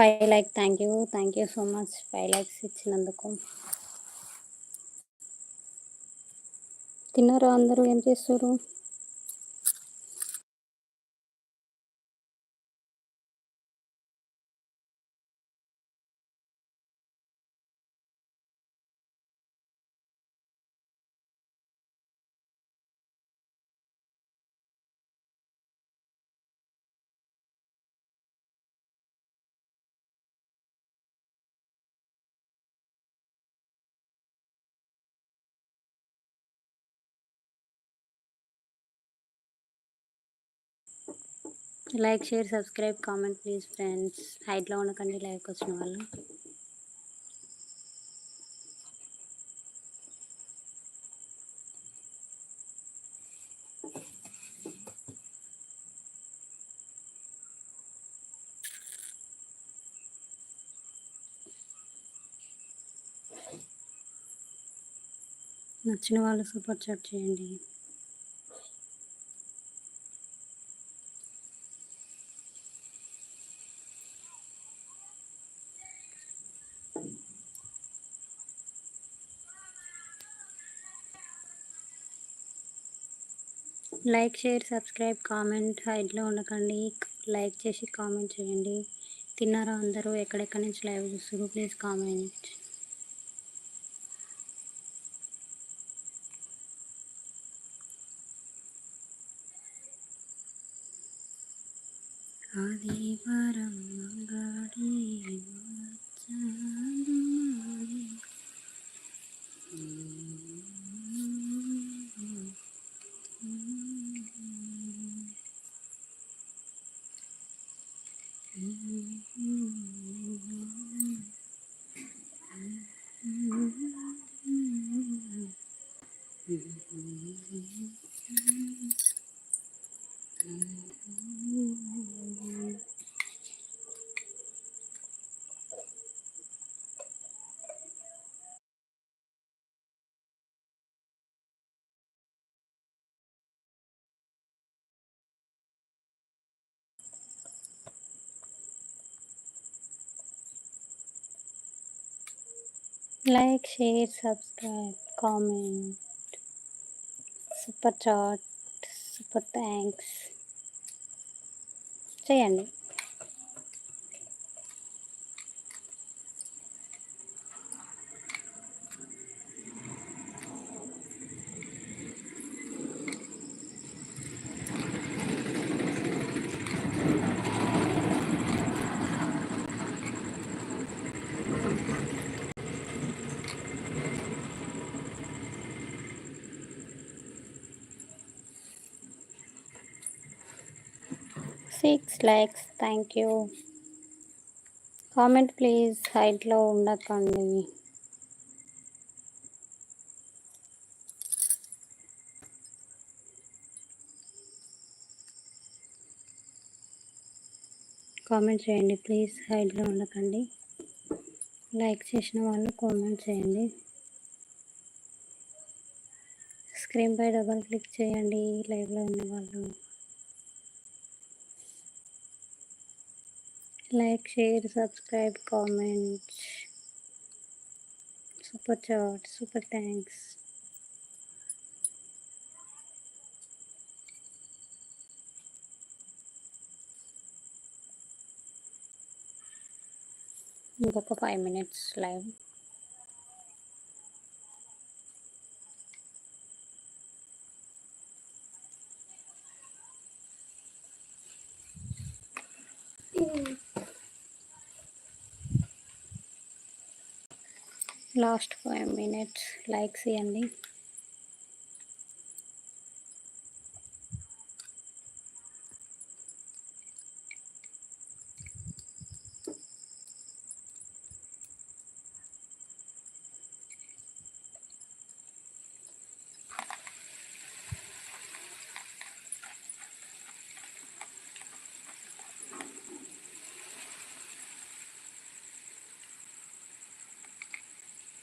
Five like thank you thank you so much five likes ఇచ్చినందుకు. తిన్నారా అందరూ? ఏం చేస్తారు like share subscribe comment please friends. హైట్లో ఉండకండి లైక్ వచ్చిన వాళ్ళు. నచ్చిన వాళ్ళు సూపర్ చాట్ చేయండి. లైక్ షేర్ సబ్స్క్రైబ్ కామెంట్ హైడ్లో ఉండకండి. లైక్ చేసి కామెంట్ చేయండి. తిన్నారా అందరూ? ఎక్కడెక్కడి నుంచి లైవ్ చూస్తారు ప్లీజ్ కామెంట్. ఆదివారం మంగాడి like share subscribe comment. Super chat. Super thanks. చేయండి. Six likes thank you comment please హైట్లో ఉండకండి. కామెంట్ చేయండి ప్లీజ్ హైట్లో ఉండకండి. లైక్ చేసిన వాళ్ళు కామెంట్ చేయండి. స్క్రీన్పై డబల్ క్లిక్ చేయండి లైవ్లో ఉన్న వాళ్ళు. like share subscribe comment super chat super thanks ఇంకొక five minutes live Last five minutes likes ఇవ్వండి